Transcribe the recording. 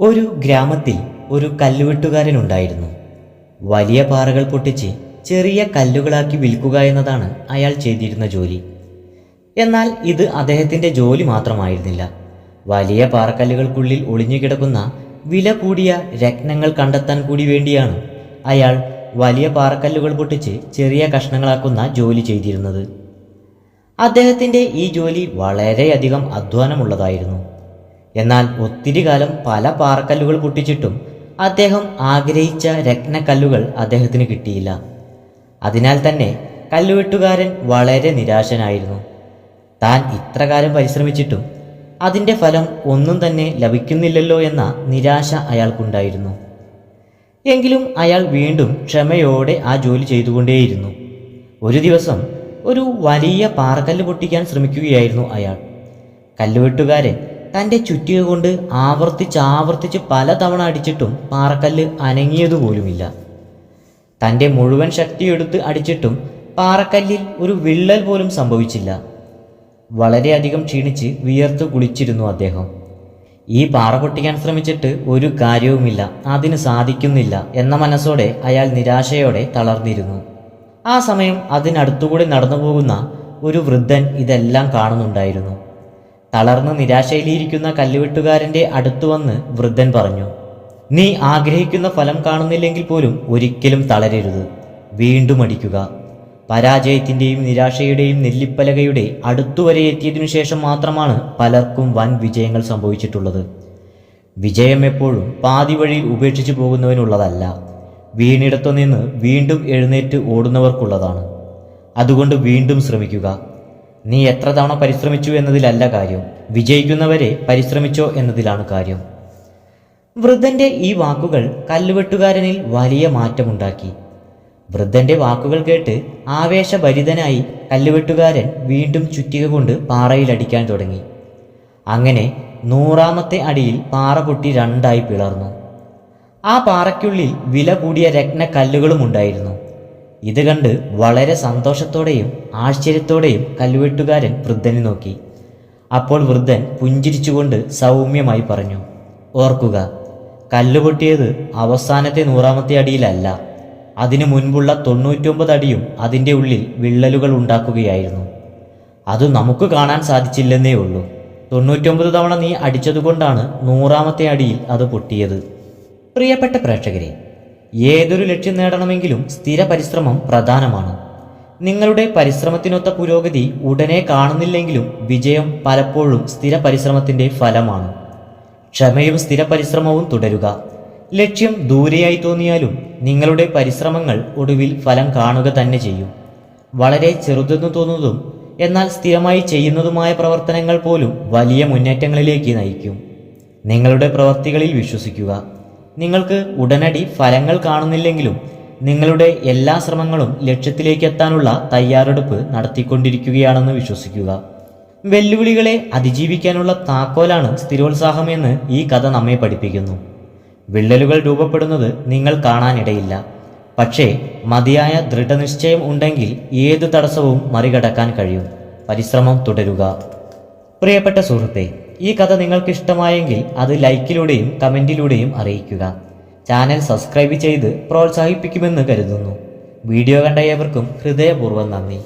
ഒരു ഗ്രാമത്തിൽ ഒരു കല്ലുവെട്ടുകാരനുണ്ടായിരുന്നു. വലിയ പാറകൾ പൊട്ടിച്ച് ചെറിയ കല്ലുകളാക്കി വിൽക്കുക എന്നതാണ് അയാൾ ചെയ്തിരുന്ന ജോലി. എന്നാൽ ഇത് അദ്ദേഹത്തിന്റെ ജോലി മാത്രമായിരുന്നില്ല. വലിയ പാറക്കല്ലുകൾക്കുള്ളിൽ ഒളിഞ്ഞുകിടക്കുന്ന വില കൂടിയ രത്നങ്ങൾ കണ്ടെത്താൻ കൂടി വേണ്ടിയാണ് അയാൾ വലിയ പാറക്കല്ലുകൾ പൊട്ടിച്ച് ചെറിയ കഷ്ണങ്ങളാക്കുന്ന ജോലി ചെയ്തിരുന്നത്. അദ്ദേഹത്തിന്റെ ഈ ജോലി വളരെയധികം അധ്വാനമുള്ളതായിരുന്നു. എന്നാൽ ഒത്തിരി കാലം പല പാറക്കല്ലുകൾ പൊട്ടിച്ചിട്ടും അദ്ദേഹം ആഗ്രഹിച്ച രത്നക്കല്ലുകൾ അദ്ദേഹത്തിന് കിട്ടിയില്ല. അതിനാൽ തന്നെ കല്ലുവെട്ടുകാരൻ വളരെ നിരാശനായിരുന്നു. താൻ ഇത്രകാലം പരിശ്രമിച്ചിട്ടും അതിന്റെ ഫലം ഒന്നും തന്നെ ലഭിക്കുന്നില്ലല്ലോ എന്ന നിരാശ അയാൾക്കുണ്ടായിരുന്നു. എങ്കിലും അയാൾ വീണ്ടും ക്ഷമയോടെ ആ ജോലി ചെയ്തുകൊണ്ടേയിരുന്നു. ഒരു ദിവസം ഒരു വലിയ പാറക്കല്ല് പൊട്ടിക്കാൻ ശ്രമിക്കുകയായിരുന്നു അയാൾ. കല്ലുവെട്ടുകാരൻ തന്റെ ചുറ്റിക കൊണ്ട് ആവർത്തിച്ച് ആവർത്തിച്ച് പലതവണ അടിച്ചിട്ടും പാറക്കല്ല് അനങ്ങിയതുപോലുമില്ല തന്റെ മുഴുവൻ ശക്തിയെടുത്ത് അടിച്ചിട്ടും പാറക്കല്ലിൽ ഒരു വിള്ളൽ പോലും സംഭവിച്ചില്ല. വളരെയധികം ക്ഷീണിച്ച് വിയർത്ത് കുളിച്ചിരുന്നു അദ്ദേഹം. ഈ പാറ പൊട്ടിക്കാൻ ശ്രമിച്ചിട്ട് ഒരു കാര്യവുമില്ല അതിന് സാധിക്കുന്നില്ല എന്ന മനസ്സോടെ അയാൾ നിരാശയോടെ തളർന്നിരുന്നു. ആ സമയം അതിനടുത്തുകൂടി നടന്നു പോകുന്ന ഒരു വൃദ്ധൻ ഇതെല്ലാം കാണുന്നുണ്ടായിരുന്നു. തളർന്ന് നിരാശയിലിരിക്കുന്ന കല്ലുവെട്ടുകാരന്റെ അടുത്തു വന്ന് വൃദ്ധൻ പറഞ്ഞു നീ ആഗ്രഹിക്കുന്ന ഫലം കാണുന്നില്ലെങ്കിൽ പോലും ഒരിക്കലും തളരരുത്. വീണ്ടും അടിക്കുക. പരാജയത്തിന്റെയും നിരാശയുടെയും നെല്ലിപ്പലകയുടെ അടുത്തുവരെ എത്തിയതിനു ശേഷം മാത്രമാണ് പലർക്കും വൻ വിജയങ്ങൾ സംഭവിച്ചിട്ടുള്ളത്. വിജയം എപ്പോഴും പാതി വഴിയിൽ ഉപേക്ഷിച്ചു പോകുന്നവനുള്ളതല്ല. വീണിടത്തു നിന്ന് വീണ്ടും എഴുന്നേറ്റ് ഓടുന്നവർക്കുള്ളതാണ്. അതുകൊണ്ട് വീണ്ടും ശ്രമിക്കുക. നീ എത്ര തവണ പരിശ്രമിച്ചു എന്നതിലല്ല കാര്യം. വിജയിക്കുന്നവരെ പരിശ്രമിച്ചോ എന്നതിലാണ് കാര്യം. വൃദ്ധന്റെ ഈ വാക്കുകൾ കല്ലുവെട്ടുകാരനിൽ വലിയ മാറ്റമുണ്ടാക്കി. വൃദ്ധന്റെ വാക്കുകൾ കേട്ട് ആവേശഭരിതനായി കല്ലുവെട്ടുകാരൻ വീണ്ടും ചുറ്റിക കൊണ്ട് പാറയിലടിക്കാൻ തുടങ്ങി. അങ്ങനെ നൂറാമത്തെ അടിയിൽ പാറ പൊട്ടി രണ്ടായി പിളർന്നു. ആ പാറയ്ക്കുള്ളിൽ വില കൂടിയ രത്നക്കല്ലുകളും ഉണ്ടായിരുന്നു. ഇത് കണ്ട് വളരെ സന്തോഷത്തോടെയും ആശ്ചര്യത്തോടെയും കല്ലുവെട്ടുകാരൻ വൃദ്ധനെ നോക്കി. അപ്പോൾ വൃദ്ധൻ പുഞ്ചിരിച്ചുകൊണ്ട് സൗമ്യമായി പറഞ്ഞു ഓർക്കുക കല്ലുപൊട്ടിയത് അവസാനത്തെ നൂറാമത്തെ അടിയിലല്ല. അതിനു മുൻപുള്ള തൊണ്ണൂറ്റൊമ്പത് അടിയും അതിന്റെ ഉള്ളിൽ വിള്ളലുകൾ ഉണ്ടാക്കുകയായിരുന്നു. അത് നമുക്ക് കാണാൻ സാധിച്ചില്ലെന്നേ ഉള്ളൂ. തൊണ്ണൂറ്റൊമ്പത് തവണ നീ അടിച്ചതുകൊണ്ടാണ് നൂറാമത്തെ അടിയിൽ അത് പൊട്ടിയത്. പ്രിയപ്പെട്ട പ്രേക്ഷകരെ ഏതൊരു ലക്ഷ്യം നേടണമെങ്കിലും സ്ഥിര പരിശ്രമം പ്രധാനമാണ്. നിങ്ങളുടെ പരിശ്രമത്തിനൊത്ത പുരോഗതി ഉടനെ കാണുന്നില്ലെങ്കിലും വിജയം പലപ്പോഴും സ്ഥിര പരിശ്രമത്തിന്റെ ഫലമാണ്. ക്ഷമയും സ്ഥിര പരിശ്രമവും തുടരുക. ലക്ഷ്യം ദൂരെയായി തോന്നിയാലും നിങ്ങളുടെ പരിശ്രമങ്ങൾ ഒടുവിൽ ഫലം കാണുക തന്നെ ചെയ്യും. വളരെ ചെറുതെന്ന് തോന്നുന്നതും എന്നാൽ സ്ഥിരമായി ചെയ്യുന്നതുമായ പ്രവർത്തനങ്ങൾ പോലും വലിയ മുന്നേറ്റങ്ങളിലേക്ക് നയിക്കും. നിങ്ങളുടെ പ്രവർത്തികളിൽ വിശ്വസിക്കുക. നിങ്ങൾക്ക് ഉടനടി ഫലങ്ങൾ കാണുന്നില്ലെങ്കിലും നിങ്ങളുടെ എല്ലാ ശ്രമങ്ങളും ലക്ഷ്യത്തിലേക്ക് എത്താനുള്ള തയ്യാറെടുപ്പ് നടത്തിക്കൊണ്ടിരിക്കുകയാണെന്ന് വിശ്വസിക്കുക. വെല്ലുവിളികളെ അതിജീവിക്കാനുള്ള താക്കോലാണ് സ്ഥിരോത്സാഹം എന്ന് ഈ കഥ നമ്മെ പഠിപ്പിക്കുന്നു. വിള്ളലുകൾ രൂപപ്പെടുന്നത് നിങ്ങൾ കാണാനിടയില്ല. പക്ഷേ മതിയായ ദൃഢനിശ്ചയം ഉണ്ടെങ്കിൽ ഏത് തടസ്സവും മറികടക്കാൻ കഴിയും. പരിശ്രമം തുടരുക. പ്രിയപ്പെട്ട സുഹൃത്തെ ഈ കഥ നിങ്ങൾക്ക് ഇഷ്ടമായെങ്കിൽ അത് ലൈക്കിലൂടെയും കമന്റിലൂടെയും അറിയിക്കുക. ചാനൽ സബ്സ്ക്രൈബ് ചെയ്ത് പ്രോത്സാഹിപ്പിക്കുമെന്ന് കരുതുന്നു. വീഡിയോ കണ്ട ഏവർക്കും ഹൃദയപൂർവം നന്ദി.